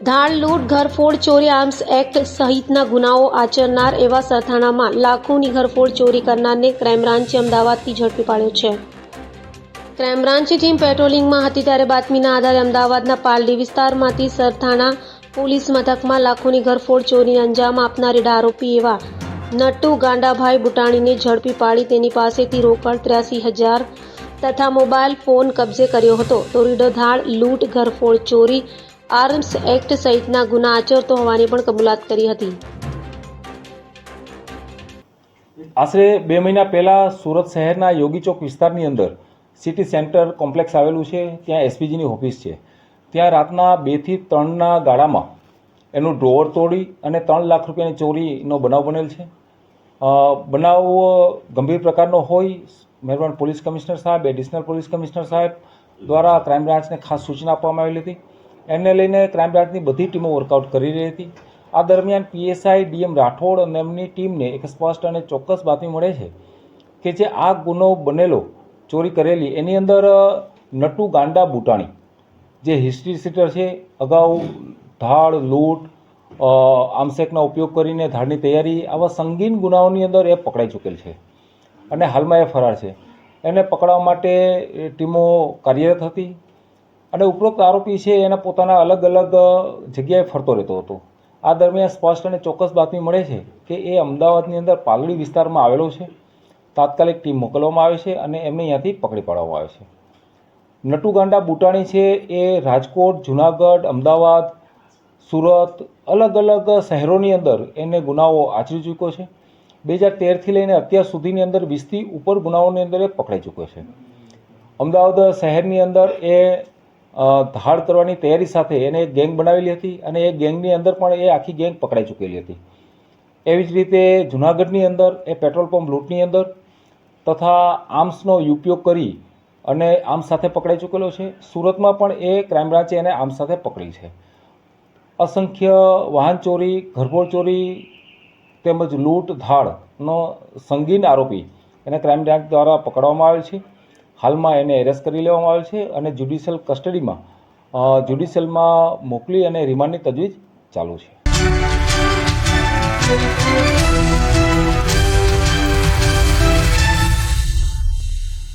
ધાડ લૂંટ, ઘરફોડ ચોરી, arms act સહિતના ગુનાઓ આચરનાર એવા સરથાણામાં લાખોની ઘરફોડ ચોરી કરનારને ક્રાઇમ બ્રાન્ચે અમદાવાદથી ઝડપી પાડ્યો છે. ક્રાઇમ બ્રાન્ચની ટીમ પેટ્રોલિંગમાં હતી ત્યારે બાતમીના આધારે અમદાવાદના પાલડી વિસ્તારમાંથી સરથાણા પોલીસ મથકમાં લાખોની ઘરફોડ ચોરીને અંજામ આપનાર એડા આરોપી એવા નટુ ગાંડાભાઈ બુટાણીને ઝડપી પાડી તેની પાસેથી રોકડ ત્ર્યાસી હજાર તથા મોબાઈલ ફોન કબજે કર્યો હતો. તો રીડોધાડ લૂંટ, ઘરફોડ ચોરી આર્મ્સ એક્ટ સહિતના ગુના આચરતો હોવાની પણ કબૂલાત કરી હતી. આશરે બે મહિના પહેલાં સુરત શહેરના યોગી ચોક વિસ્તારની અંદર સિટી સેન્ટર કોમ્પ્લેક્સ આવેલું છે, ત્યાં એસપીજીની ઓફિસ છે. ત્યાં રાતના બેથી ત્રણના ગાળામાં એનું ડ્રોવર તોડી અને ત્રણ લાખ રૂપિયાની ચોરીનો બનાવ બનેલ છે. બનાવ ગંભીર પ્રકારનો હોય, મહેરબાન પોલીસ કમિશનર સાહેબ, એડિશનલ પોલીસ કમિશનર સાહેબ દ્વારા ક્રાઇમ બ્રાન્ચને ખાસ સૂચના આપવામાં આવેલી હતી. એને લઈને ક્રાઇમ બ્રાન્ચની બધી ટીમો વર્કઆઉટ કરી રહી હતી. આ દરમિયાન પીએસઆઈ ડીએમ રાઠોડ અને એમની ટીમને એક સ્પષ્ટ અને ચોક્કસ બાતમી મળે છે કે જે આ ગુનો બનેલો ચોરી કરેલી, એની અંદર નટુ ગાંડા બુટાણી, જે હિસ્ટ્રી સીટર છે, અગાઉ ધાડ, લૂંટ આમસેકનો ઉપયોગ કરીને ધાડની તૈયારી, આવા સંગીન ગુનાઓની અંદર એ પકડાઈ ચૂકેલ છે અને હાલમાં એ ફરાર છે. એને પકડવા માટે ટીમો કાર્યરત હતી. અને ઉપરોક્ત આરોપી છે, એના પોતાના અલગ અલગ જગ્યાએ ફરતો રહેતો હતો. આ દરમિયાન સ્પષ્ટ અને ચોક્કસ બાતમી મળે છે કે એ અમદાવાદની અંદર પાલડી વિસ્તારમાં આવેલો છે. તાત્કાલિક ટીમ મોકલવામાં આવે છે અને એમને અહીંયાથી પકડી પાડવામાં આવે છે. નટુગાંડા બુટાણી છે, એ રાજકોટ, જુનાગઢ, અમદાવાદ, સુરત, અલગ અલગ શહેરોની અંદર એને ગુનાઓ આચરી ચૂક્યો છે. બે હજાર તેરથી લઈને અત્યાર સુધીની અંદર વીસથી ઉપર ગુનાઓની અંદર એ પકડાઈ ચૂક્યો છે. અમદાવાદ શહેરની અંદર એ ધાડ કરવાની તૈયારી સાથે એને એક ગેંગ બનાવેલી હતી અને એ ગેંગની અંદર પણ એ આખી ગેંગ પકડાઈ ચૂકેલી હતી. એવી જ રીતે જુનાગઢની અંદર, એ પેટ્રોલ પંપ લૂંટની અંદર તથા આર્મ્સનો ઉપયોગ કરી અને આર્મ્સ સાથે પકડાઈ ચૂકેલો છે. સુરતમાં પણ એ ક્રાઇમ બ્રાન્ચે એને આર્મ્સ સાથે પકડી છે. અસંખ્ય વાહન ચોરી ઘરબોળ ચોરી તેમજ લૂંટ ધાડનો સંગીન આરોપી એને ક્રાઇમ બ્રાન્ચ દ્વારા પકડવામાં આવેલ છે. હાલમાં એને એરેસ્ટ કરી લેવામાં આવેલ છે અને જ્યુડિશિયલ કસ્ટડીમાં જ્યુડિશિયલમાં મોકલી અને રિમાન્ડની તજવીજ ચાલુ છે.